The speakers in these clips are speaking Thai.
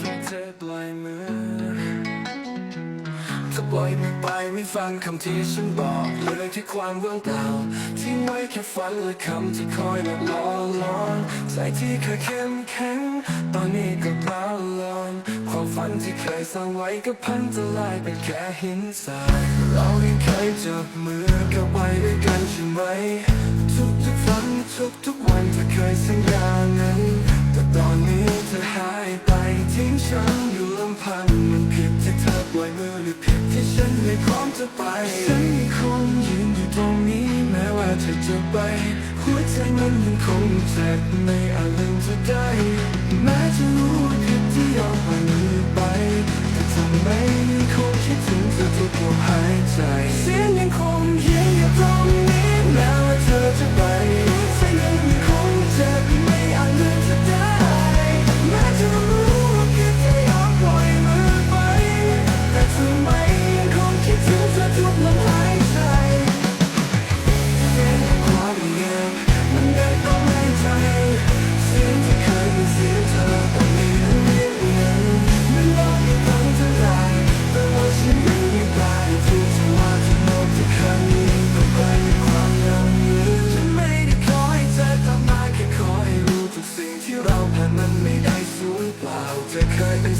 ให้เธอปล่อยมือเธอปล่อยมือไปไม่ฟังคำที่ฉันบอกเลยที่ความว่างเปล่าที่ไว้แค่ฝันและคำที่คอยมาบลอกหอนใจที่เคยเข้มแข็งตอนนี้ก็เปล่าลอนความฝันที่เคยสร้างไว้ก็พังจะลายเป็นแค่หินทรายเรายังเคยจับมือกันไปด้วยกันใช่ไหมทุกทุกครั้งทุกทุกวันเธอเคยสัญญานั้นแต่ตอนนี้เธอหายไป ทิ้งฉันอยู่ลำพังมันผิดที่เธอปล่อยมือหรือผิดที่ฉันไม่พร้อมจะไป ฉันยังคงยืนอยู่ตรงนี้แม้ว่าเธอจะไป หัวใจมันยังคงเจ็บไม่อาจลืมเธอ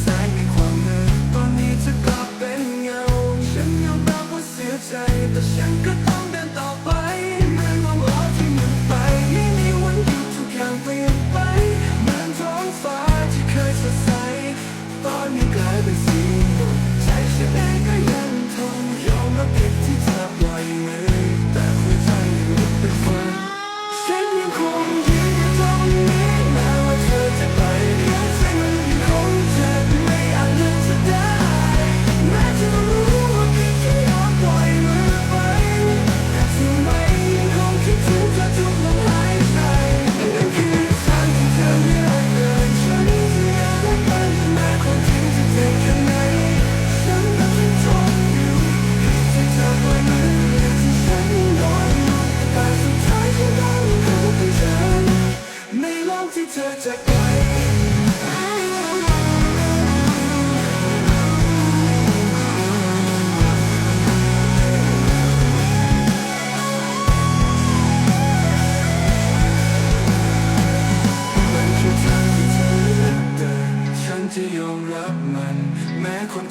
แสงในความมืดตอนนี้เธอกลับเป็นเงา ฉันยอมรับว่าเสียใจแต่ฉันก็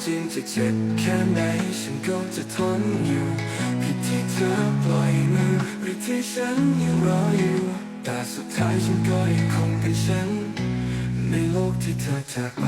ริงจะเจ็บแค่ไหนฉันก็จะทนอยู่ ผิดที่เธอปล่อยมือหรือที่ฉันยังรออยู่ แต่สุดท้ายฉันก็ยังคงเป็นฉัน ในโลกที่เธอจากไป